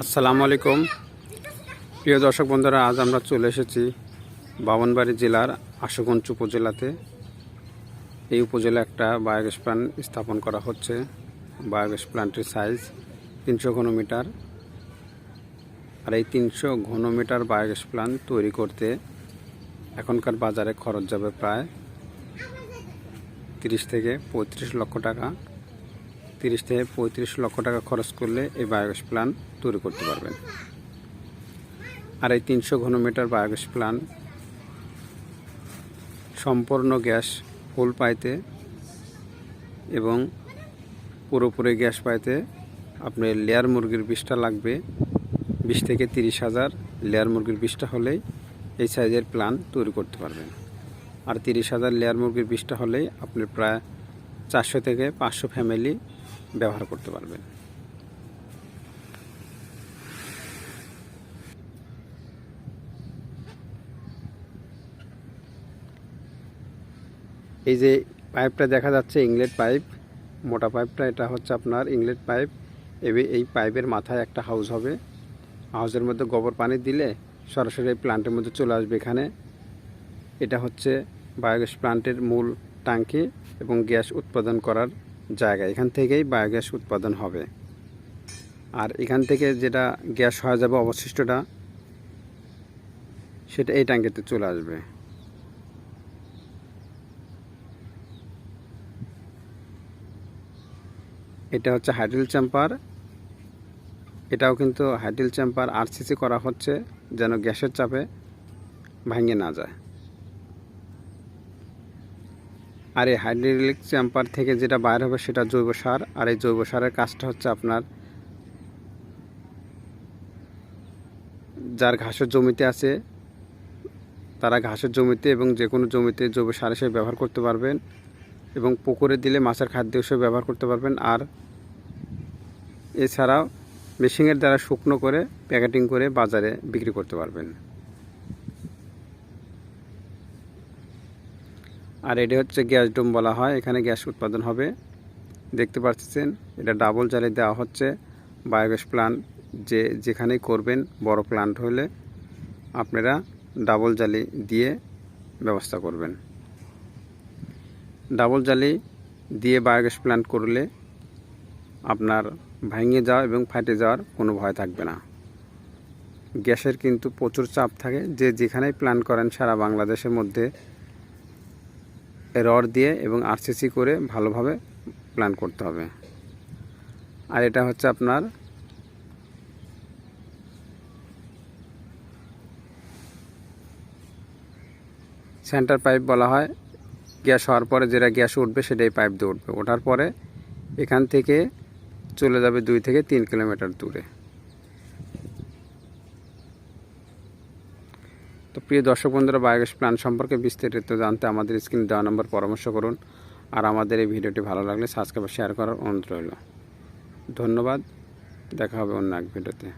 আসসালামু আলাইকুম। প্রিয় দর্শক বন্ধুরা, আজ আমরা চলে এসেছি বামনবাড়ি জেলার আশুগঞ্জ উপজেলাতে। এই উপজেলা একটা বায়োগ্যাস প্ল্যান্ট স্থাপন করা হচ্ছে। বায়োগ্যাস প্ল্যান্টের সাইজ তিনশো ঘনমিটার। আর এই তিনশো ঘনমিটার বায়োগ্যাস প্ল্যান্ট তৈরি করতে এখনকার বাজারে খরচ যাবে প্রায় তিরিশ থেকে পঁয়ত্রিশ লক্ষ টাকা। তিরিশ থেকে পঁয়ত্রিশ লক্ষ টাকা খরচ করলে এই বায়োগ্যাস প্ল্যান্ট তৈরি করতে পারবেন। আর এই তিনশো ঘনমিটার বায়োগ্যাস প্ল্যান্ট সম্পূর্ণ গ্যাস ফুল পাইতে এবং পুরোপুরি গ্যাস পাইতে আপনার লেয়ার মুরগির বিষটা লাগবে। বিশ থেকে তিরিশ হাজার লেয়ার মুরগির বিষটা হলেই এই সাইজের প্ল্যান তৈরি করতে পারবেন। আর তিরিশ হাজার লেয়ার মুরগির বিষটা হলেই আপনি প্রায় চারশো থেকে পাঁচশো ফ্যামিলি ব্যবহার করতে পারবেন। এই যে পাইপটা দেখা যাচ্ছে, ইংলেট পাইপ, মোটা পাইপটা, এটা হচ্ছে আপনার ইংলেট পাইপ। এবে এই পাইপের মাথায় একটা হাউস হবে। হাউসের মধ্যে গোবর পানি দিলে সরাসরি প্লান্টের মধ্যে চলে আসবে এখানে। এটা হচ্ছে বায়োগ্যাস প্লান্টের মূল ট্যাঙ্কি এবং গ্যাস উৎপাদন করার জায়গা। এখান থেকেই বায়োগ্যাস উৎপাদন হবে। আর এখান থেকে যেটা গ্যাস হয়ে যাবে অবশিষ্টটা, সেটা এই ট্যাঙ্কিতে চলে আসবে। এটা হচ্ছে হাইড্রোল চেম্পার এটাও কিন্তু হাইড্রোল চেম্পার আরসিসি করা হচ্ছে যেন গ্যাসের চাপে ভাঙে না যায়। আর এই হাইড্রোলিক চ্যাম্পার থেকে যেটা বাইর হবে সেটা জৈব সার। আর এই জৈব সারের কাজটা হচ্ছে আপনার যার ঘাসের জমিতে আছে, তারা ঘাসের জমিতে এবং যে কোনো জমিতে জৈব সার হিসেবে ব্যবহার করতে পারবেন এবং পুকুরে দিলে মাছের খাদ্য হিসেবে ব্যবহার করতে পারবেন। আর এছাড়াও মেশিনের দ্বারা শুকনো করে, প্যাকেটিং করে বাজারে বিক্রি করতে পারবেন। আর এটি হচ্ছে গ্যাস ডোম বলা হয়, এখানে গ্যাস উৎপাদন হবে। দেখতে পাচ্ছেন, এটা ডাবল জালে দেওয়া হচ্ছে। বায়োগ্যাস প্লান্ট যে, যেখানেই করবেন, বড় প্লান্ট হলে আপনারা ডাবল জালি দিয়ে ব্যবস্থা করবেন। ডাবল জালি দিয়ে বায়োগ্যাস প্ল্যান্ট করলে আপনার ভেঙে যাওয়া এবং ফাটে যাওয়ার কোনো ভয় থাকবে না। গ্যাসের কিন্তু প্রচুর চাপ থাকে। যে, যেখানেই প্ল্যান করেন, সারা বাংলাদেশের মধ্যে রড দিয়ে এবং আরসিসি করে ভালোভাবে প্ল্যান করতে হবে। আর এটা হচ্ছে আপনার সেন্টার পাইপ বলা হয়। গ্যাস হওয়ার পরে যেটা গ্যাস উঠবে সেটাই পাইপ দিয়ে উঠবে। ওঠার পরে এখান থেকে চলে যাবে দুই থেকে তিন কিলোমিটার দূরে। তো প্রিয় দর্শক বন্ধুরা, বায়োগ্যাস প্ল্যান সম্পর্কে বিস্তারিত জানতে আমাদের স্ক্রিনে দেওয়া নম্বর পরামর্শ করুন। আর আমাদের এই ভিডিওটি ভালো লাগলে সাবস্ক্রাইব শেয়ার করার অনুরোধ রইল। ধন্যবাদ। দেখা হবে অন্য এক ভিডিওতে।